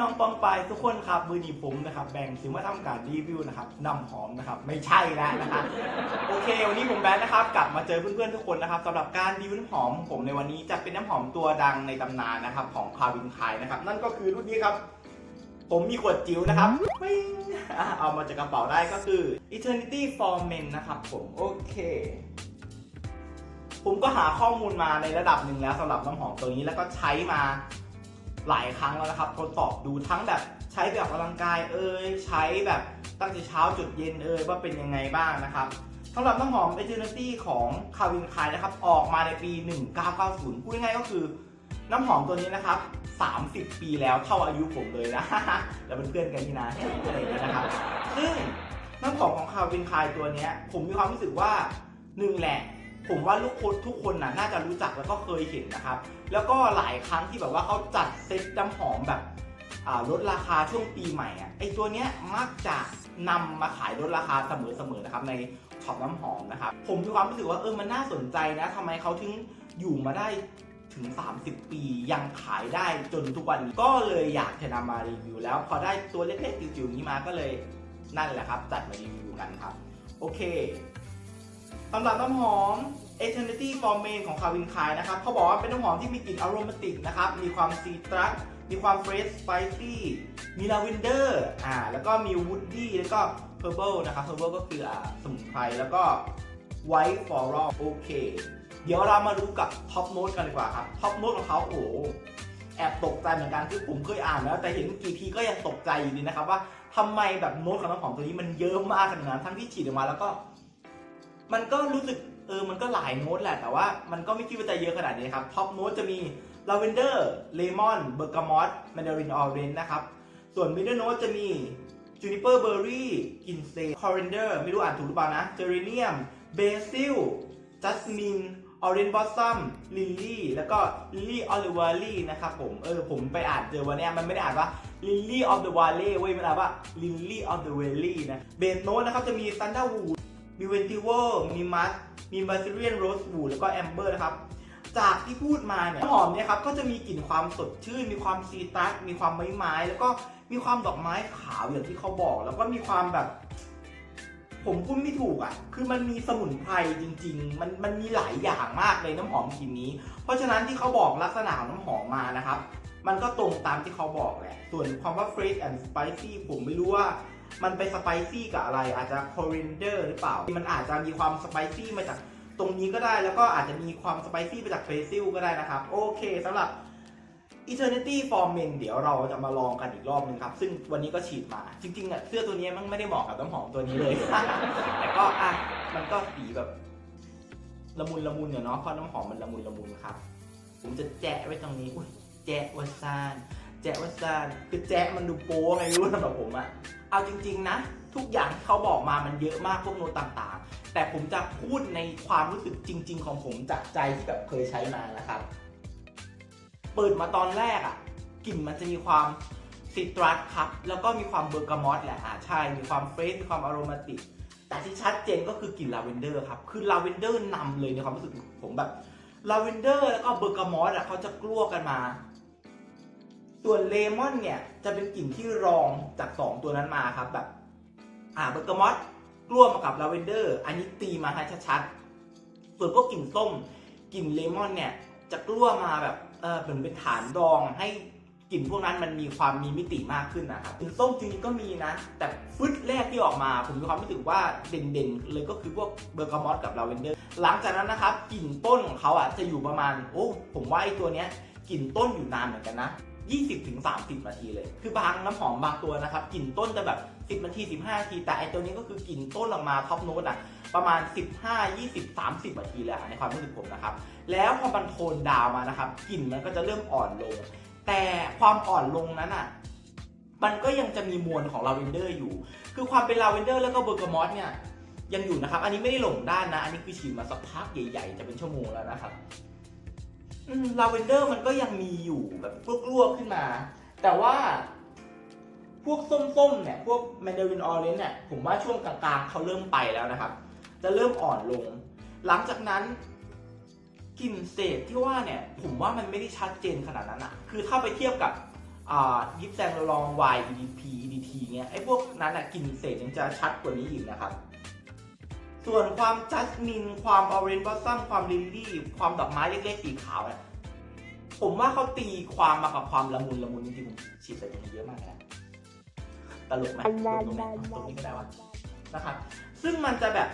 น้องปองปายทุกคนครับมือหนีผมนะครับ แบ่งซื้อมาทำการรีวิวนะครับน้ำหอมนะครับไม่ใช่แล้วนะครับโอเค วันนี้ผมแบนนะครับ กลับมาเจอเพื่อนๆทุกคนนะครับสำหรับการรีวิวน้ำหอมผมในวันนี้จะเป็นน้ำหอมตัวดังในตำนานนะครับ ของคาวินคายนะครับ นั่นก็คือรุ่นนี้ครับ ผมมีขวดจิ๋วนะครับปิ้งเอามาจากกระเป๋าได้ก็คือ Eternity for Men นะครับผมโอเคผมก็หาข้อมูลมาในระดับหนึ่งแล้วสำหรับน้ำหอมตัวนี้แล้วก็ใช้มา หลายครั้งแล้วนะครับ ทดสอบดูทั้งแบบใช้แบบออกกำลังกายเอ่ยใช้แบบตั้งแต่เช้าจุดเย็นเอ่ยว่าเป็นยังไงบ้างนะครับสำหรับน้ำหอม Eternity ของคาวินคายนะครับ ออกมาในปี 1990 พูดง่ายๆก็คือ น้ำหอมตัวนี้นะครับ 30 ปีแล้วเท่าอายุผมเลยนะเราเป็นเพื่อนกันนี่นะอะไรอย่างเงี้ยนะครับ ซึ่งน้ำหอมของคาวินคายตัวนี้ผมมีความรู้สึกว่าหนึ่งแหละ ผมว่าลูกคนทุกคนน่ะน่าจะรู้จักแล้วก็เคยเห็นนะครับ แล้วก็หลายครั้งที่แบบว่าเขาจัดเซ็ตน้ำหอมแบบลดราคาช่วงปีใหม่อะไอตัวเนี้ยมักจะนำมาขายลดราคาเสมอๆนะครับในช็อปน้ำหอมนะครับผมมีความรู้สึกว่าเออมันน่าสนใจนะทำไมเขาถึงอยู่มาได้ถึง 30 ปียังขายได้จนทุกวันนี้ก็เลยอยากจะนำมารีวิวแล้วพอได้ตัวเล็กๆจิ๋วๆนี้มาก็เลยนั่นแหละครับ จัดมารีวิวกันครับ โอเค สำหรับน้ำหอม Eternity for Men ของคาวินคายนะครับเขาบอกว่าเป็นน้ำหอมที่มีกลิ่นอโรมาติกนะครับ มีความซีตรัสมีความเฟรชสไปซี่มีลาเวนเดอร์อ่าแล้วก็มีวูดดี้แล้วก็เพอร์เบิลนะครับเพอร์เบิลก็คืออ่าสมุนไพรแล้วก็ไวท์ฟลอรัลโอเคเดี๋ยวเรามารู้กับท็อปโน้ตกันดีกว่าครับท็อปโน้ตของเขาโอ้แอบตกใจเหมือนกันคือผมเคยอ่านแล้ว แต่เห็นกี่ทีก็ยังตกใจอยู่ดีนะครับว่าทำไมแบบโน้ตของน้ำหอมตัวนี้มันเยอะมากขนาดนั้นทั้งที่ฉีดออกมาแล้วก็ มันก็รู้สึกเออ มันก็หลายโน้ตแหละ แต่ว่ามันก็ไม่คิดว่าจะเยอะขนาดนี้ครับ ท็อปโน้ตจะมีลาเวนเดอร์เลมอนเบอร์กามอตแมนดารินออเรนนะครับ ส่วนมิดเดิลโน้ตจะมีจูนิเปอร์เบอร์รี่กินเซคอรินเดอร์ไม่รู้อ่านถูกหรือเปล่านะเจอริเนียมเบซิลจัสมินออเรนบอสซัมลิลลี่แล้วก็ลิลลี่ออลิวารี่นะครับผม เออ ผมไปอ่านเจอวันเนี้ยมันไม่ได้อ่านว่าลิลลี่ออฟเดอะวาเล่เว้ยมันอ่านว่าลิลลี่ออฟเดอะเวลลี่นะเบสโน้ตนะครับจะมีซันดาวูด มีเวนติเวอร์ มีมัสมีบาซิเลียนโรสวูดแล้วก็แอมเบอร์นะครับ จากที่พูดมาเนี่ยน้ำหอมเนี่ยครับก็จะมีกลิ่นความสดชื่น มีความซีตรัส มีความไม้ไม้แล้วก็มีความดอกไม้ขาวอย่างที่เขาบอก แล้วก็มีความแบบ ผมพูดไม่ถูกอะ คือมันมีสมุนไพรจริง ๆ มันมันมีหลายอย่างมากเลยน้ำหอมกลิ่นนี้ เพราะฉะนั้นที่เขาบอกลักษณะของน้ำหอมมานะครับ มันก็ตรงตามที่เขาบอกแหละ ส่วนความว่า fresh and spicy ผมไม่รู้ว่า มันไปสไปซี่กับอะไร อาจจะ coriander หรือเปล่า มันอาจจะมีความสไปซี่มาจากตรงนี้ก็ได้ แล้วก็อาจจะมีความสไปซี่มาจากเบซิลก็ได้นะครับ โอเคสำหรับ Eternity for Men เดี๋ยวเราจะมาลองกันอีกรอบนึงครับ ซึ่งวันนี้ก็ฉีดมา จริงๆอะเสื้อตัวนี้มันไม่ได้เหมาะกับน้ำหอมตัวนี้เลย แต่ก็อะมันก็สีแบบละมุนละมุนเนี่ยเนาะเพราะน้ำหอมมันละมุนละมุนครับ ผมจะแจะไว้ตรงนี้อุ้ยแจะวัซาน แจะวัซานคือแจะมันดูโป๊ไงไม่รู้สำหรับผมอะเอาจริง ๆ นะ ทุกอย่างที่เขาบอกมามันเยอะมากพวกโน้ตต่างๆ แต่ผมจะพูดในความรู้สึกจริง ๆ ของผมจากใจที่แบบเคยใช้มานะครับ เปิดมาตอนแรกอะกลิ่นมันจะมีความซิตรัสครับแล้วก็มีความเบอร์กามอตแหละอ่าใช่มีความเฟรชมีความอโรมาติกแต่ที่ชัดเจนก็คือกลิ่นลาเวนเดอร์ครับคือลาเวนเดอร์นำเลยในความรู้สึกผมแบบลาเวนเดอร์แล้วก็เบอร์กามอตอะเขาจะกลัวกันมา ส่วนเลมอนเนี่ยจะเป็นกลิ่นที่รองจาก2ตัวนั้นมาครับแบบอ่าเบอร์กามอตกลัวมากับลาเวนเดอร์ อันนี้ตีมาให้ชัดๆ ส่วนพวกกลิ่นส้มกลิ่นเลมอนเนี่ยจะกลัวมาแบบเออเหมือนเป็นฐานรองให้กลิ่นพวกนั้นมันมีความมีมิติมากขึ้นนะครับกลิ่นส้มจริงๆก็มีนะ แต่ฟึดแรกที่ออกมาผมมีความรู้สึกว่าเด่นๆ เลยก็คือพวกเบอร์กามอตกับลาเวนเดอร์ หลังจากนั้นนะครับกลิ่นต้นของเขาอะจะอยู่ประมาณโอ้ผมว่าไอ้ตัวเนี้ยกลิ่นต้นอยู่นานเหมือนกันนะ 20ถึง30 นาทีเลย คือบางน้ำหอมบางตัวนะครับกลิ่นต้นจะแบบ 10 นาที 15 นาที แต่ไอตัวนี้ก็คือกลิ่นต้นออกมาท็อปโน้ตอะประมาณ 15 20 30 นาทีเลยอะในความรู้สึกผมนะครับ แล้วพอมันโทนดาวมานะครับกลิ่นมันก็จะเริ่มอ่อนลง แต่ความอ่อนลงนั้นอะมันก็ยังจะมีมวลของลาเวนเดอร์อยู่ คือความเป็นลาเวนเดอร์แล้วก็เบอร์กามอสเนี่ยยังอยู่นะครับ อันนี้ไม่ได้หลงด้านนะ อันนี้คือฉีดมาสักพักใหญ่ๆ จะเป็นชั่วโมงแล้วนะครับ ลาเวนเดอร์มันก็ยังมีอยู่แบบพวกลวกขึ้นมา แต่ว่าพวกส้มๆเนี่ยพวกแมนดารินออเรนจ์เนี่ยผมว่าช่วงกลางๆเขาเริ่มไปแล้วนะครับ จะเริ่มอ่อนลง หลังจากนั้นกลิ่นเศษที่ว่าเนี่ยผมว่ามันไม่ได้ชัดเจนขนาดนั้นอะคือถ้าไปเทียบกับยิปแซงลอง Y EDP EDT เงี้ยไอ้พวกนั้นอะกลิ่นเศษยังจะชัดกว่านี้อีกนะครับ ส่วนความจัสมิน ความออเรนจ์บอสซัมความลิลลี่ ความดอกไม้เล็กๆสีขาวเนี่ยผมว่าเขาตีความมากับความละมุนละมุนจริงๆผมฉีดใส่ตรงนี้เยอะมากนะตลกไหมตรงไหนตรงนี้ก็ได้วะนะครับ ซึ่งมันจะแบบ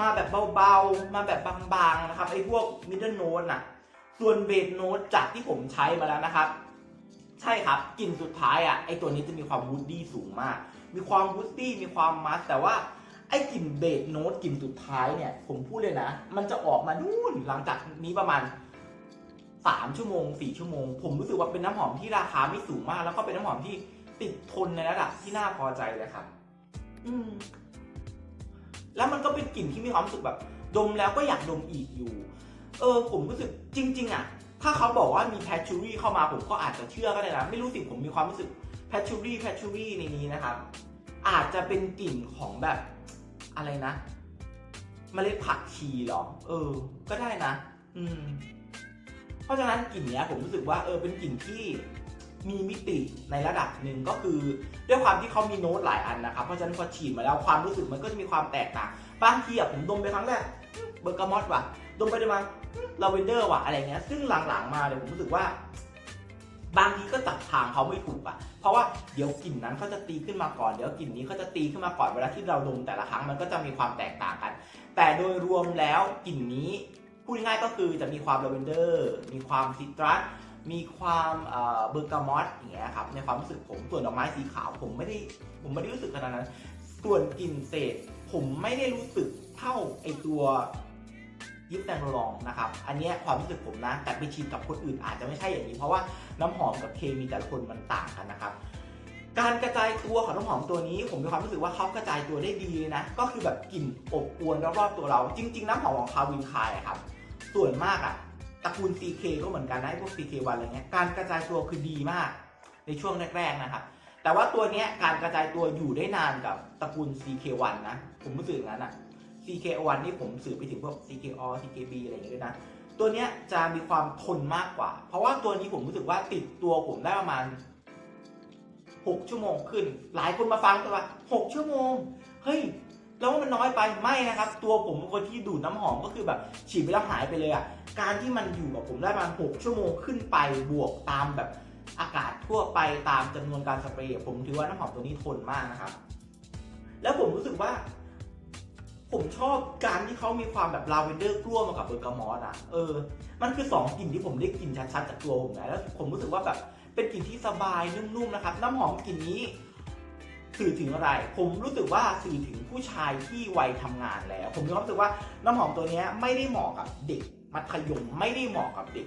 มาแบบเบาๆ มาแบบบางๆนะครับไอ้พวกมิดเดิลโน้ตน่ะ ส่วนเบสโน้ตจากที่ผมใช้มาแล้วนะครับ ใช่ครับกลิ่นสุดท้ายอะไอ้ตัวนี้จะมีความวูดดี้สูงมาก มีความวูดดี้มีความมัสแต่ว่า ไอ้กลิ่นเบสโน้ตกลิ่นสุดท้ายเนี่ย ผมพูดเลยนะ มันจะออกมานู่นหลังจากนี้ประมาณ3ชั่วโมง4ชั่วโมง ผมรู้สึกว่าเป็นน้ำหอมที่ราคาไม่สูงมาก แล้วก็เป็นน้ำหอมที่ติดทนในระดับที่น่าพอใจเลยครับ อืม แล้วมันก็เป็นกลิ่นที่มีความรู้สึกแบบ ดมแล้วก็อยากดมอีกอยู่ เออ ผมรู้สึกจริง ๆ อะ ถ้าเขาบอกว่ามีแพชชูรี่เข้ามาผมก็อาจจะเชื่อก็ได้นะไม่รู้สิผมมีความรู้สึกแพชชูรี่แพชชูรี่ในนี้นะครับอาจจะเป็นกลิ่นของแบบ อะไรนะมเมล็ดผักชีหรอ เออ ก็ได้นะ อืม เพราะฉะนั้นกลิ่นเนี้ยผมรู้สึกว่าเออเป็นกลิ่นที่มีมิติในระดับหนึ่งก็คือ ด้วยความที่เขามีโน้ตหลายอันนะครับเพราะฉะนั้นพอฉีดมาแล้วความรู้สึกมันก็จะมีความแตกต่างบางทีอะผมดมไปครั้งแรกเบอร์กามอตว่ะ ดมไปดมมาลาเวนเดอร์ว่ะอะไรเงี้ยซึ่งหลังๆมาเนี่ยผมรู้สึกว่า บางทีก็จับทางเขาไม่ถูกอะเพราะว่าเดี๋ยวกลิ่นนั้นเขาจะตีขึ้นมาก่อน เดี๋ยวกลิ่นนี้เขาจะตีขึ้นมาก่อน เวลาที่เราดมแต่ละครั้งมันก็จะมีความแตกต่างกัน แต่โดยรวมแล้วกลิ่นนี้พูดง่ายก็คือจะมีความลาเวนเดอร์ มีความซิตรัส มีความเอ่อเบอร์กามอตอย่างเงี้ยครับในความรู้สึกผมส่วนดอกไม้สีขาวผมไม่ได้ผมไม่ได้รู้สึกขนาดนั้น ส่วนกลิ่นเศษผมไม่ได้รู้สึกเท่าไอตัว ยิปแตงโลองนะครับ อันนี้ความรู้สึกผมนะ แต่ไปชิมกับคนอื่นอาจจะไม่ใช่อย่างนี้ เพราะว่าน้ำหอมกับเคมีแต่ละคนมันต่างกันนะครับ การกระจายตัวของน้ำหอมตัวนี้ ผมมีความรู้สึกว่าเขากระจายตัวได้ดีเลยนะ ก็คือแบบกลิ่นอบอวลรอบๆตัวเรา จริง ๆ น้ำหอมของคาวินคายครับ ส่วนมากอะตระกูล CK ก็เหมือนกันนะไอ้พวก CK1 อะไรเงี้ย การกระจายตัวคือดีมากในช่วงแรกๆนะครับ แต่ว่าตัวนี้การกระจายตัวอยู่ได้นานกับตระกูล CK1 นะ ผมรู้สึกอย่างนั้นอะ CK1 นี่ผมสื่อไปถึงพวก CKO CKB อะไรอย่างเงี้ยด้วยนะ ตัวเนี้ยจะมีความทนมากกว่า เพราะว่าตัวนี้ผมรู้สึกว่าติดตัวผมได้ประมาณ 6 ชั่วโมงขึ้น หลายคนมาฟังกันว่า6ชั่วโมง เฮ้ยแล้วมันน้อยไปไม่นะครับ ตัวผมเป็นคนที่ดูดน้ำหอมก็คือแบบฉีดไปแล้วหายไปเลยอะ่ะการที่มันอยู่กับผมได้ประมาณ6ชั่วโมงขึ้นไปบวกตามแบบอากาศทั่วไปตามจำนวนการสเปรย์ผมถือว่าน้ำหอมตัวนี้ทนมากนะครับ แล้วผมรู้สึกว่า ผมชอบการที่เขามีความแบบลาเวนเดอร์กล้วมากับเบอร์กามอสอะ เออ มันคือสองกลิ่นที่ผมได้กลิ่นชัดๆจากตัวผมนะแล้วผมรู้สึกว่าแบบเป็นกลิ่นที่สบายนุ่มๆนะครับ น้ำหอมกลิ่นนี้สื่อถึงอะไร ผมรู้สึกว่าสื่อถึงผู้ชายที่วัยทำงานแล้ว ผมมีความรู้สึกว่าน้ำหอมตัวเนี้ยไม่ได้เหมาะกับเด็ก มัธยมไม่ได้เหมาะกับเด็ก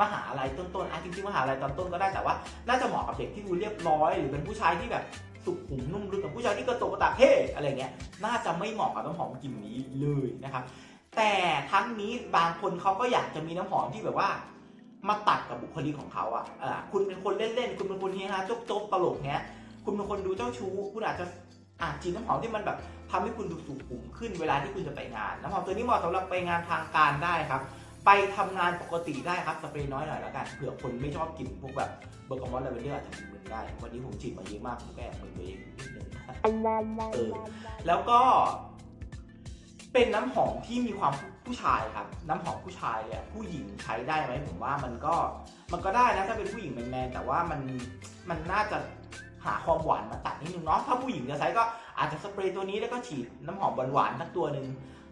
มหาลัยต้นๆอะจริงๆมหาลัยตอนต้นก็ได้แต่ว่า น่าจะเหมาะกับเด็กที่ดูเรียบร้อย หรือเป็นผู้ชายที่แบบสุขุมนุ่มลึกกับผู้ชายที่กระโตกกระตากเฮ้อะไรเงี้ย น่าจะไม่เหมาะกับน้ำหอมกลิ่นนี้เลยนะครับ แต่ทั้งนี้บางคนเขาก็อยากจะมีน้ำหอมที่แบบว่า มาตัดกับบุคลิกของเขาอะ่ะคุณเป็นคนเล่นๆ คุณเป็นคนเฮฮาโจ๊กๆตลกเงี้ย คุณเป็นคนดูเจ้าชู้ คุณอาจจะอาจจีนน้ำหอมที่มันแบบทำให้คุณดูสุขุมขึ้นเวลาที่คุณจะไปงาน น้ำหอมตัวนี้เหมาะสำหรับไปงานทางการได้ครับ ไปทำงานปกติได้ครับสเปรย์น้อยหน่อยแล้วกันเผื่อคนไม่ชอบกลิ่นพวกแบบเบอร์กามอนลาเวนเดอร์อาจจะมึนๆได้ วันนี้ผมฉีดมาเยอะมากผมแก้มึนตัวเองนิดนึงนะเออแล้วก็ เป็นน้ำหอมที่มีความผู้ชายครับ น้ำหอมผู้ชายเนี่ยผู้หญิงใช้ได้ไหมผมว่ามันก็มันก็ได้นะถ้าเป็นผู้หญิงแมนๆแต่ว่ามันมันน่าจะหาความหวานมาตัดนิดนึงเนาะถ้าผู้หญิงจะใช้ก็อาจจะสเปรย์ตัวนี้แล้วก็ฉีดน้ำหอมหวานๆสักตัวหนึ่ง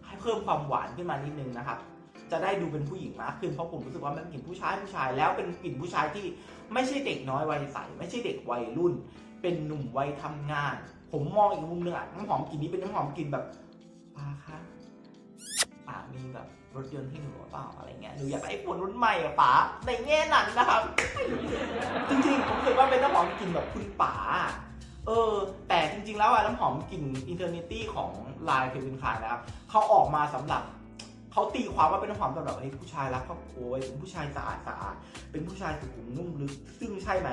ให้เพิ่มความหวานขึ้นมานิดนึงนะครับ จะได้ดูเป็นผู้หญิงมากขึ้นเพราะผมรู้สึกว่ามันกลิ่นผู้ชายผู้ชายแล้วเป็นกลิ่นผู้ชายที่ไม่ใช่เด็กน้อยวัยใสไม่ใช่เด็กวัยรุ่น เป็นหนุ่มวัยทำงาน ผมมองอีกมุมหนึ่งอะน้ำหอมกลิ่นนี้เป็นน้ำหอมกลิ่นแบบปาคะปามีแบบรถยนต์ให้หนูหรือเปล่าอะไรเงี้ยหนูอยากได้ไอโฟนรุ่นใหม่อะป๋าในแง่นั้นนะครับ จริงๆผมคิดว่าเป็นน้ำหอมกลิ่นแบบคุณป๋าเออ แต่จริงๆแล้วอะน้ำหอมกลิ่นอินเทอร์เนตี้ของลายเควินคายนะครับเขาออกมาสำหรับ เขาตีความว่าเป็นน้ำหอมสำหรับเฮ้ยผู้ชายรักครอบครัวเป็นผู้ชายสะอาดสะอาดเป็นผู้ชายสุขุมนุ่มลึก ซึ่งใช่ไหม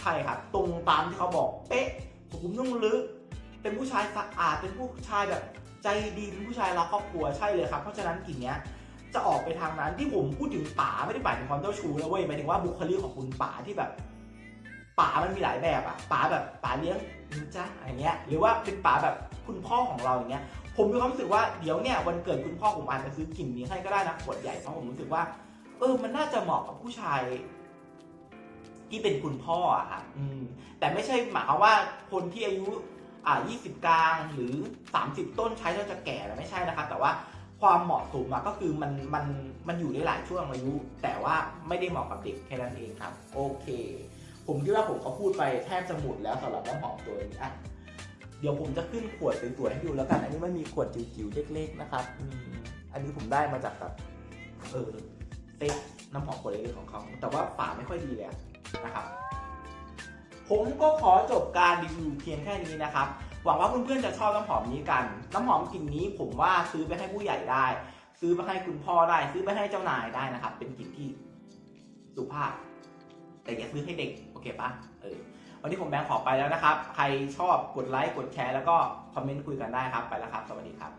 ใช่ครับตรงตามที่เขาบอกเป๊ะสุขุมนุ่มลึก เป็นผู้ชายสะอาดเป็นผู้ชายแบบใจดีเป็นผู้ชายรักครอบครัวใช่เลยครับ เพราะฉะนั้นกลิ่นเนี้ยจะออกไปทางนั้นที่ผมพูดถึงป๋าไม่ได้หมายถึงความเจ้าชู้นะเว้ยหมายถึงว่าบุคลิกของคุณป๋าที่แบบป๋ามันมีหลายแบบอะป๋าแบบป๋าเลี้ยงนินจ้าอะไรเงี้ยหรือว่าเป็นป๋าแบบคุณพ่อของเราอย่างเงี้ย ผมมีความรู้สึกว่าเดี๋ยวเนี่ยวันเกิดคุณพ่อผมอาจจะซื้อกลิ่นนี้ให้ก็ได้นะขวดใหญ่เพราะผมรู้สึกว่า เออมันน่าจะเหมาะกับผู้ชายที่เป็นคุณพ่ออะครับอืม แต่ไม่ใช่หมายความว่าคนที่อายุอ่า20 กลางหรือ 30 ต้นใช้แล้วจะแก่แล้วไม่ใช่นะครับ แต่ว่าความเหมาะสมอะก็คือมันมันมันอยู่ได้หลายช่วงอายุ แต่ว่าไม่ได้เหมาะกับเด็กแค่นั้นเองครับ โอเค ผมคิดว่าผมก็พูดไปแทบจะหมดแล้วสำหรับน้ำหอมตัวนี้อะ เดี๋ยวผมจะขึ้นขวดสวยๆให้ดูแล้วกัน อันนี้มันมีขวดจิ๋วๆเล็ก ๆ นะครับอันนี้ผมได้มาจากแบบเออเซ็ตน้ำหอมขวดเล็กๆของเขา แต่ว่าฝาไม่ค่อยดีเลยนะครับ ผมก็ขอจบการรีวิวเพียงแค่นี้นะครับ หวังว่าเพื่อนๆจะชอบน้ำหอมนี้กัน น้ำหอมกลิ่นนี้ผมว่าซื้อไปให้ผู้ใหญ่ได้ ซื้อไปให้คุณพ่อได้ ซื้อไปให้เจ้านายได้นะครับ เป็นกลิ่นที่สุภาพ แต่อย่าซื้อให้เด็ก โอเคปะเออ วันนี้ผมแบงค์ขอไปแล้วนะครับ ใครชอบกดไลค์กดแชร์แล้วก็คอมเมนต์คุยกันได้ครับไปแล้วครับ สวัสดีครับ